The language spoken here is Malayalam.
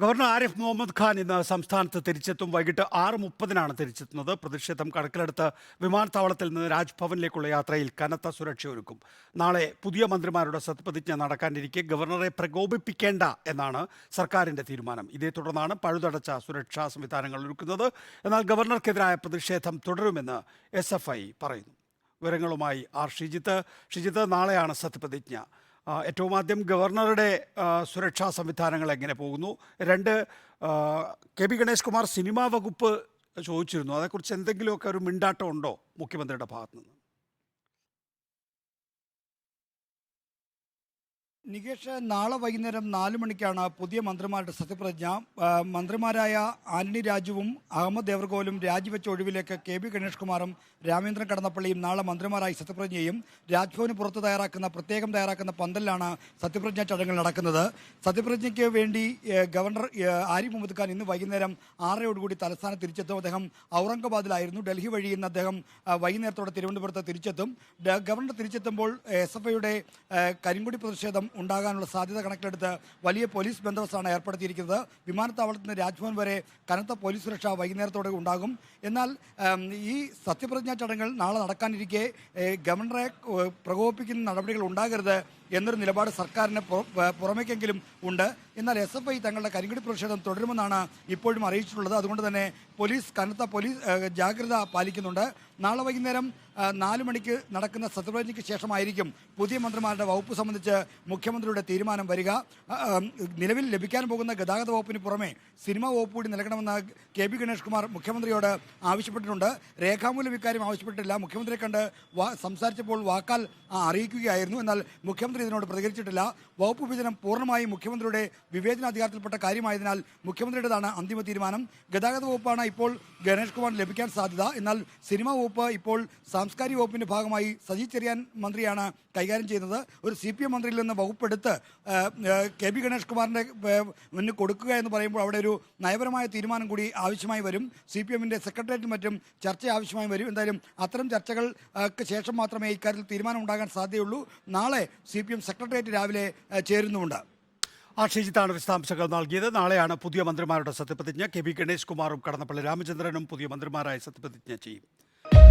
ഗവർണർ ആരിഫ് മുഹമ്മദ് ഖാൻ ഇന്ന് സംസ്ഥാനത്ത് തിരിച്ചെത്തും. വൈകിട്ട് ആറ് മുപ്പതിനാണ് തിരിച്ചെത്തുന്നത്. പ്രതിഷേധം കണക്കിലെടുത്ത് വിമാനത്താവളത്തിൽ നിന്ന് രാജ്ഭവനിലേക്കുള്ള യാത്രയിൽ കനത്ത സുരക്ഷ ഒരുക്കും. നാളെ പുതിയ മന്ത്രിമാരുടെ സത്യപ്രതിജ്ഞ നടക്കാനിരിക്കെ ഗവർണറെ പ്രകോപിപ്പിക്കേണ്ട എന്നാണ് സർക്കാരിന്റെ തീരുമാനം. ഇതേ തുടർന്നാണ് പഴുതടച്ച സുരക്ഷാ സംവിധാനങ്ങൾ ഒരുക്കുന്നത്. എന്നാൽ ഗവർണർക്കെതിരായ പ്രതിഷേധം തുടരുമെന്ന് എസ് പറയുന്നു. വിവരങ്ങളുമായി ആർ ഷിജിത്ത്. ഷിജിത്ത് നാളെയാണ് സത്യപ്രതിജ്ഞ. ഏറ്റവും ആദ്യം ഗവർണറുടെ സുരക്ഷാ സംവിധാനങ്ങൾ എങ്ങനെ പോകുന്നു? രണ്ട് K P Ganesh Kumar cinema വകുപ്പ് ചോദിച്ചിരുന്നു. അതേക്കുറിച്ച് എന്തെങ്കിലുമൊക്കെ ഒരു മിണ്ടാട്ടം ഉണ്ടോ മുഖ്യമന്ത്രിയുടെ ഭാഗത്തു നിന്ന് നികേഷ് നാളെ വൈകുന്നേരം നാല് മണിക്കാണ് പുതിയ മന്ത്രിമാരുടെ സത്യപ്രതിജ്ഞ. മന്ത്രിമാരായ ആന്റണി രാജുവും അഹമ്മദ് ദേവർകോലും രാജിവെച്ച ഒഴിവിലേക്ക് കെ ബി ഗണേഷ് കുമാറും രാമേന്ദ്രൻ കടന്നപ്പള്ളിയും നാളെ മന്ത്രിമാരായി സത്യപ്രതിജ്ഞ ചെയ്യും രാജ്ഭവന് പുറത്ത് തയ്യാറാക്കുന്ന പ്രത്യേകം തയ്യാറാക്കുന്ന പന്തലിലാണ് സത്യപ്രതിജ്ഞാ ചടങ്ങുകൾ നടക്കുന്നത്. സത്യപ്രതിജ്ഞയ്ക്ക് വേണ്ടി ഗവർണർ ആരിഫ് മുഹമ്മദ് ഖാൻ ഇന്ന് വൈകുന്നേരം ആറരയോടുകൂടി തലസ്ഥാനം തിരിച്ചെത്തും. അദ്ദേഹം ഔറംഗബാദിലായിരുന്നു. ഡൽഹി വഴി ഇന്ന് അദ്ദേഹം വൈകുന്നേരത്തോടെ തിരുവനന്തപുരത്ത് തിരിച്ചെത്തും. ഗവർണർ തിരിച്ചെത്തുമ്പോൾ എസ് എഫ് ഐയുടെ കരിങ്കുടി പ്രതിഷേധം ഉണ്ടാകാനുള്ള സാധ്യത കണക്കിലെടുത്ത് വലിയ പോലീസ് ബന്ദോബസ്താണ് ഏർപ്പെടുത്തിയിരിക്കുന്നത്. വിമാനത്താവളത്തിൽ നിന്ന് രാജ്ഭവൻ വരെ കനത്ത പോലീസ് സുരക്ഷ വൈകുന്നേരത്തോടെ ഉണ്ടാകും. എന്നാൽ ഈ സത്യപ്രതിജ്ഞാ ചടങ്ങുകൾ നാളെ നടക്കാനിരിക്കെ ഗവർണറെ പ്രകോപിപ്പിക്കുന്ന നടപടികൾ ഉണ്ടാകരുത് എന്നൊരു നിലപാട് സർക്കാരിന് പുറ- പുറമേക്കെങ്കിലും ഉണ്ട്. എന്നാൽ എസ് എഫ് ഐ തങ്ങളുടെ കരിങ്കിടി പ്രതിഷേധം തുടരുമെന്നാണ് ഇപ്പോഴും അറിയിച്ചിട്ടുള്ളത്. അതുകൊണ്ട് തന്നെ പോലീസ് കനത്ത പോലീസ് ജാഗ്രത പാലിക്കുന്നുണ്ട്. നാളെ വൈകുന്നേരം നാല് മണിക്ക് നടക്കുന്ന സത്യപ്രതിജ്ഞയ്ക്ക് ശേഷമായിരിക്കും പുതിയ മന്ത്രിമാരുടെ വകുപ്പ് സംബന്ധിച്ച് മുഖ്യമന്ത്രിയുടെ തീരുമാനം വരിക. നിലവിൽ ലഭിക്കാൻ പോകുന്ന ഗതാഗത വകുപ്പിന് പുറമെ സിനിമാ വകുപ്പ് കൂടി നൽകണമെന്ന് കെ ബി ഗണേഷ് കുമാർ മുഖ്യമന്ത്രിയോട് ആവശ്യപ്പെട്ടിട്ടുണ്ട്. രേഖാമൂലം ഇക്കാര്യം ആവശ്യപ്പെട്ടിട്ടില്ല. മുഖ്യമന്ത്രിയെ കണ്ട് സംസാരിച്ചപ്പോൾ വാക്കാൽ അറിയിക്കുകയായിരുന്നു. എന്നാൽ മുഖ്യമന്ത്രി ഇതിനോട് പ്രതികരിച്ചിട്ടില്ല. വകുപ്പ് വിഭജനം പൂർണമായും മുഖ്യമന്ത്രിയുടെ വിവേചനാധികാരത്തിൽപ്പെട്ട കാര്യമായതിനാൽ മുഖ്യമന്ത്രിയുടേതാണ് അന്തിമ തീരുമാനം. ഗതാഗത വകുപ്പാണ് ഇപ്പോൾ ഗണേഷ് കുമാർ ലഭിക്കാൻ സാധ്യത. എന്നാൽ സിനിമാ ഇപ്പോൾ സാംസ്കാരിക വകുപ്പിന്റെ ഭാഗമായി സജി ചെറിയാൻ മന്ത്രിയാണ് കൈകാര്യം ചെയ്യുന്നത്. ഒരു സി പി എം മന്ത്രിയിൽ നിന്ന് വകുപ്പെടുത്ത് കെ ബി ഗണേഷ് കുമാറിന്റെ മുന്നിൽ കൊടുക്കുക എന്ന് പറയുമ്പോൾ അവിടെ ഒരു നയപരമായ തീരുമാനം കൂടി ആവശ്യമായി വരും. സി പി എമ്മിന്റെ സെക്രട്ടേറിയറ്റും മറ്റും ചർച്ച ആവശ്യമായി വരും. എന്തായാലും അത്തരം ചർച്ചകൾക്ക് ശേഷം മാത്രമേ ഇക്കാര്യത്തിൽ തീരുമാനം ഉണ്ടാകാൻ സാധ്യതയുള്ളൂ. നാളെ സി പി എം സെക്രട്ടേറിയറ്റ് രാവിലെ ചേരുന്നുമുണ്ട്. ആ വിശദാംശങ്ങൾ നൽകിയത്. നാളെയാണ് പുതിയ മന്ത്രിമാരുടെ സത്യപ്രതിജ്ഞ. കെ വി ഗണേഷ് കുമാറും കടന്നപ്പള്ളി രാമചന്ദ്രനും പുതിയ മന്ത്രിമാരായി സത്യപ്രതിജ്ഞ ചെയ്യും.